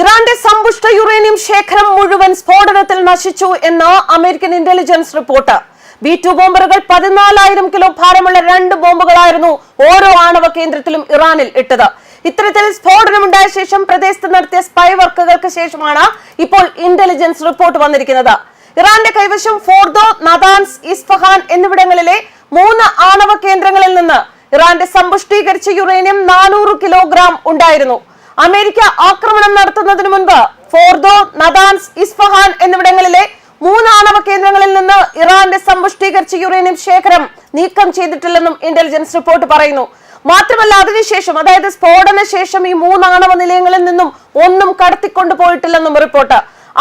ഇറാന്റെ സമ്പുഷ്ട യുറേനിയം ശേഖരം മുഴുവൻ സ്ഫോടനത്തിൽ നശിച്ചു എന്ന് American intelligence report. B two ബോംബറുകൾ പതിനാലായിരം കിലോ ഭാരമുള്ള രണ്ട് ബോംബുകളായിരുന്നു ഓരോ ആണവ കേന്ദ്രത്തിലും ഇറാനിൽ ഇട്ടത്. ഇത്തരത്തിൽ സ്ഫോടനമുണ്ടായ ശേഷം പ്രദേശത്ത് നടത്തിയ സ്പൈ വർക്കുകൾക്ക് ശേഷമാണ് ഇപ്പോൾ ഇന്റലിജൻസ് റിപ്പോർട്ട് വന്നിരിക്കുന്നത്. ഇറാന്റെ കൈവശം ഫോർദോ നദാൻസ് ഇസ്ഫഹാൻ എന്നിവിടങ്ങളിലെ മൂന്ന് ആണവ കേന്ദ്രങ്ങളിൽ നിന്ന് ഇറാന്റെ സമ്പുഷ്ടീകരിച്ച യുറേനിയം നാനൂറ് കിലോഗ്രാം ഉണ്ടായിരുന്നു. അമേരിക്ക ആക്രമണം നടത്തുന്നതിന് മുൻപ് ഫോർദോ നദാൻസ് ഇസ്ഫഹാൻ എന്നിവിടങ്ങളിലെ മൂന്നാണവ കേന്ദ്രങ്ങളിൽ നിന്ന് ഇറാന്റെ സമ്പുഷ്ടീകരിച്ച യുറേനിയം ശേഖരം നീക്കം ചെയ്തിട്ടില്ലെന്നും ഇന്റലിജൻസ് റിപ്പോർട്ട് പറയുന്നു. മാത്രമല്ല അതിനുശേഷം അതായത് സ്ഫോടന ശേഷം ഈ മൂന്നാണവ നിലയങ്ങളിൽ നിന്നും ഒന്നും കടത്തിക്കൊണ്ടുപോയിട്ടില്ലെന്നും റിപ്പോർട്ട്.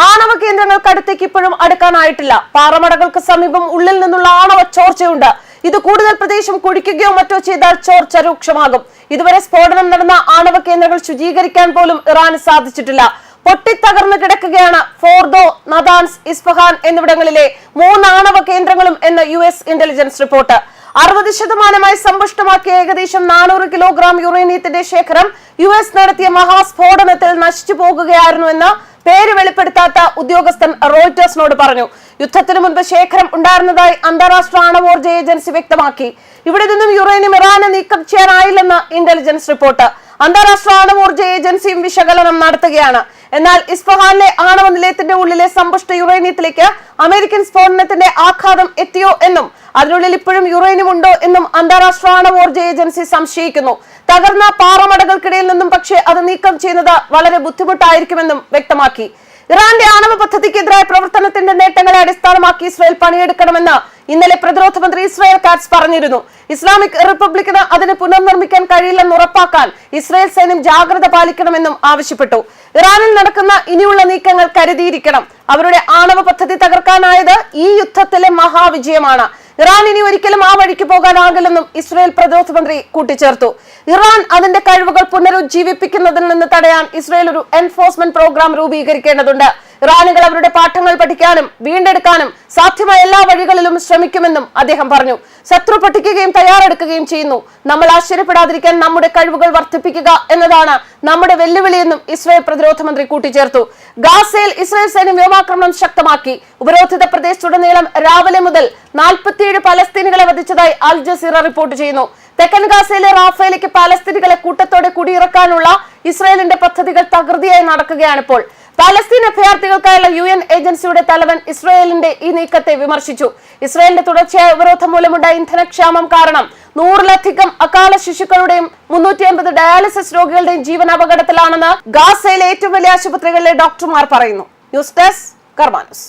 ആണവ കേന്ദ്രങ്ങൾക്കടുത്തേക്ക് ഇപ്പോഴും അടുക്കാനായിട്ടില്ല. പാറമടകൾക്ക് സമീപം ഉള്ളിൽ നിന്നുള്ള ആണവ ചോർച്ചയുണ്ട്. ഇത് കൂടുതൽ പ്രദേശം കുടിക്കുകയോ മറ്റോ ചെയ്താൽ ചോർച്ച രൂക്ഷമാകും. ഇതുവരെ സ്ഫോടനം നടന്ന ആണവ കേന്ദ്രങ്ങൾ ശുചീകരിക്കാൻ പോലും ഇറാന് സാധിച്ചിട്ടില്ല. പൊട്ടിത്തകർന്നു കിടക്കുകയാണ് ഫോർദോ നദാൻസ് ഇസ്ഫഹാൻ എന്നിവിടങ്ങളിലെ മൂന്ന് ആണവ കേന്ദ്രങ്ങളും എന്ന് യു എസ് ഇന്റലിജൻസ് റിപ്പോർട്ട്. അറുപത് ശതമാനമായി സമ്പുഷ്ടമാക്കിയ ഏകദേശം നാനൂറ് കിലോഗ്രാം യുറേനിയത്തിന്റെ ശേഖരം യു എസ് നടത്തിയ മഹാസ്ഫോടനത്തിൽ നശിച്ചു പോകുകയായിരുന്നുവെന്ന് പേര് വെളിപ്പെടുത്താത്ത ഉദ്യോഗസ്ഥൻ റോയിറ്റേഴ്സിനോട് പറഞ്ഞു. യുദ്ധത്തിന് മുൻപ് ശേഖരം ഉണ്ടായിരുന്നതായി അന്താരാഷ്ട്ര ആണവോർജ ഏജൻസി വ്യക്തമാക്കി. ഇവിടെ നിന്നും യുറേനിയം ഇറാന് നീക്കം ചെയ്യാനായില്ലെന്ന് ഇന്റലിജൻസ് റിപ്പോർട്ട് അന്താരാഷ്ട്ര ആണവോർജ ഏജൻസിയും വിശകലനം നടത്തുകയാണ്. എന്നാൽ ഇസ്ഫഹാനിലെ ആണവ നിലയത്തിന്റെ ഉള്ളിലെ സമ്പുഷ്ട യുറേനിയത്തിലേക്ക് അമേരിക്കൻ സ്ഫോടനത്തിന്റെ ആഘാതം എത്തിയോ എന്നും അതിനുള്ളിൽ ഇപ്പോഴും യുറേനിയം ഉണ്ടോ എന്നും അന്താരാഷ്ട്ര ആണവോർജ ഏജൻസി സംശയിക്കുന്നു. തകർന്ന പാറമടകൾക്കിടയിൽ നിന്നും പക്ഷേ അത് നീക്കം ചെയ്യുന്നത് വളരെ ബുദ്ധിമുട്ടായിരിക്കുമെന്നും വ്യക്തമാക്കി. ഇറാന്റെ ആണവ പദ്ധതിക്കെതിരായ പ്രവർത്തനത്തിന്റെ നേട്ടങ്ങളെ അടിസ്ഥാനമാക്കി ഇസ്രായേൽ പണിയെടുക്കണമെന്ന് ഇന്നലെ പ്രതിരോധ മന്ത്രി ഇസ്രായേൽ കാറ്റ്സ് പറഞ്ഞിരുന്നു. ഇസ്ലാമിക് റിപ്പബ്ലിക്കിന് അതിന് പുനർനിർമ്മിക്കാൻ കഴിയില്ലെന്ന് ഉറപ്പാക്കാൻ ഇസ്രായേൽ സൈന്യം ജാഗ്രത പാലിക്കണമെന്നും ആവശ്യപ്പെട്ടു. ഇറാനിൽ നടക്കുന്ന ഇനിയുള്ള നീക്കങ്ങൾ കരുതിയിരിക്കണം. അവരുടെ ആണവ പദ്ധതി തകർക്കാനായത് ഈ യുദ്ധത്തിലെ മഹാവിജയമാണ്. ഇറാൻ ഇനി ഒരിക്കലും ആ വഴിക്ക് പോകാനാകില്ലെന്നും ഇസ്രായേൽ പ്രതിരോധ മന്ത്രി കൂട്ടിച്ചേർത്തു. ഇറാൻ അതിന്റെ കഴിവുകൾ പുനരുജ്ജീവിപ്പിക്കുന്നതിൽ നിന്ന് തടയാൻ ഇസ്രായേൽ ഒരു എൻഫോഴ്സ്മെന്റ് പ്രോഗ്രാം രൂപീകരിക്കേണ്ടതുണ്ട്. ഇറാനുകൾ അവരുടെ പാഠങ്ങൾ പഠിക്കാനും വീണ്ടെടുക്കാനും സാധ്യമായ എല്ലാ വഴികളിലും ശ്രമിക്കുമെന്നും അദ്ദേഹം പറഞ്ഞു. ശത്രു പഠിക്കുകയും തയ്യാറെടുക്കുകയും ചെയ്യുന്നു. നമ്മൾ ആശ്ചര്യപ്പെടാതിരിക്കാൻ നമ്മുടെ കഴിവുകൾ വർദ്ധിപ്പിക്കുക എന്നതാണ് നമ്മുടെ വെല്ലുവിളിയെന്നും ഇസ്രായേൽ പ്രതിരോധ മന്ത്രി കൂട്ടിച്ചേർത്തു. ഗാസയിൽ ഇസ്രായേൽ സൈന്യം വ്യോമാക്രമണം ശക്തമാക്കി. ഉപരോധിത പ്രദേശത്തുടനീളം രാവിലെ മുതൽ നാൽപ്പത്തിയേഴ് പലസ്തീനികളെ വധിച്ചതായി അൽ ജസീറ റിപ്പോർട്ട് ചെയ്യുന്നു. തെക്കൻ ഗാസയിലെ റാഫേലേക്ക് പലസ്തീനികളെ കൂട്ടത്തോടെ കുടിയിറക്കാനുള്ള ഇസ്രായേലിന്റെ പദ്ധതികൾ തകൃതിയായി നടക്കുകയാണിപ്പോൾ. പാലസ്തീൻ അഭയാർത്ഥികൾക്കായുള്ള യു എൻ ഏജൻസിയുടെ തലവൻ ഇസ്രായേലിന്റെ ഈ നീക്കത്തെ വിമർശിച്ചു. ഇസ്രായേലിന്റെ തുടർച്ചയായ ഉപരോധം മൂലമുണ്ടായ ഇന്ധനക്ഷാമം കാരണം നൂറിലധികം അകാല ശിശുക്കളുടെയും മുന്നൂറ്റി അമ്പത് ഡയാലിസിസ് രോഗികളുടെയും ജീവൻ അപകടത്തിലാണെന്ന് ഗാസയിലെ ഏറ്റവും വലിയ ആശുപത്രികളിലെ ഡോക്ടർമാർ പറയുന്നു. News desk കർമാനസ്.